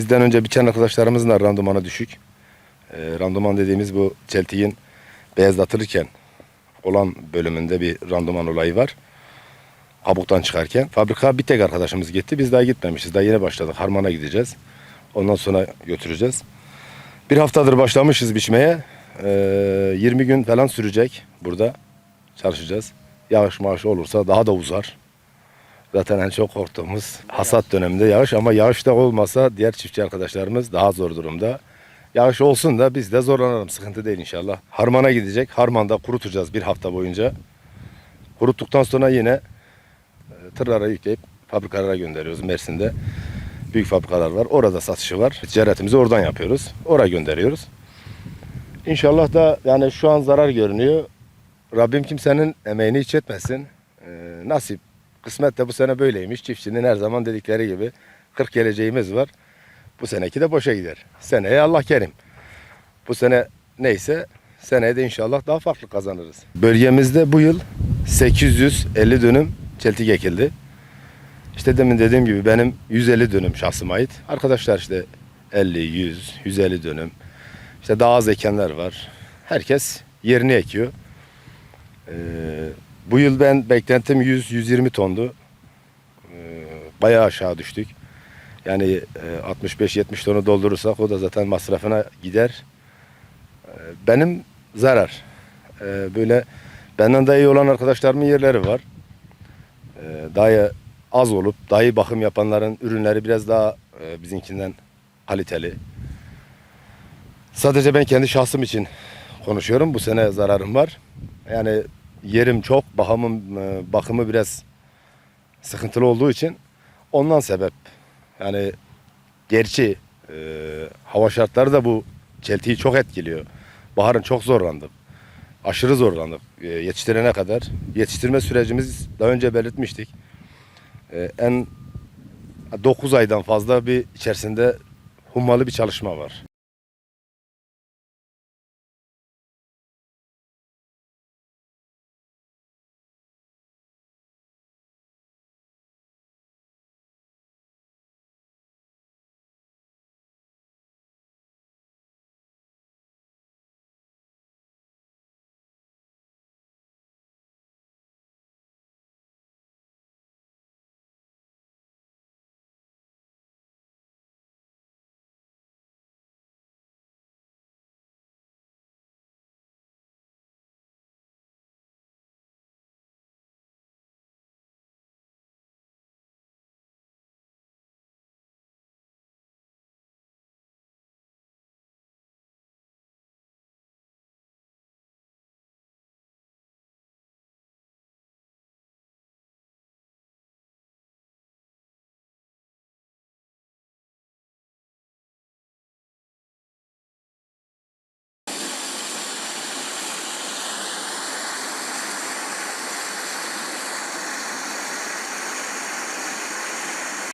Bizden önce biçen arkadaşlarımızın da randımanı düşük. E, randıman dediğimiz bu çeltiğin beyazlatılırken olan bölümünde bir randıman olayı var. Kabuktan çıkarken. Fabrika bir tek arkadaşımız gitti. Biz daha gitmemişiz. Daha yeni başladık. Harman'a gideceğiz. Ondan sonra götüreceğiz. Bir haftadır başlamışız biçmeye. E, 20 gün falan sürecek burada. Çalışacağız. Yağış maaşı olursa daha da uzar. Zaten en çok korktuğumuz hasat döneminde yağış ama yağış da olmasa diğer çiftçi arkadaşlarımız daha zor durumda. Yağış olsun da biz de zorlanalım. Sıkıntı değil inşallah. Harman'a gidecek. Harman'da kurutacağız bir hafta boyunca. Kuruttuktan sonra yine e, tırlara yükleyip fabrikalara gönderiyoruz Mersin'de. Büyük fabrikalar var. Orada satışı var. Ticaretimizi oradan yapıyoruz. Oraya gönderiyoruz. İnşallah da yani şu an zarar görünüyor. Rabbim kimsenin emeğini hiç etmesin. Ee, nasip. Kısmet de bu sene böyleymiş. Çiftçinin her zaman dedikleri gibi 40 geleceğimiz var. Bu seneki de boşa gider. Seneye Allah kerim. Bu sene neyse seneye de inşallah daha farklı kazanırız. Bölgemizde bu yıl 850 dönüm çeltik ekildi. İşte demin dediğim gibi benim 150 dönüm şahsıma ait. Arkadaşlar işte 50, 100, 150 dönüm. İşte daha az ekenler var. Herkes yerini ekiyor. Ee, bu yıl ben beklentim 100-120 tondu. Ee, bayağı aşağı düştük. Yani e, 65-70 tonu doldurursak o da zaten masrafına gider. Ee, benim zarar. Ee, böyle benden daha iyi olan arkadaşlarımın yerleri var. Ee, daha az olup daha iyi bakım yapanların ürünleri biraz daha e, bizimkinden kaliteli. Sadece ben kendi şahsım için konuşuyorum. Bu sene zararım var. Yani yerim çok, bakımım, e, bakımı biraz sıkıntılı olduğu için ondan sebep. Yani gerçi e, hava şartları da bu çeltiyi çok etkiliyor. Baharın çok zorlandık. Aşırı zorlandık e, yetiştirene kadar. Yetiştirme sürecimiz daha önce belirtmiştik. E, en 9 aydan fazla bir içerisinde hummalı bir çalışma var.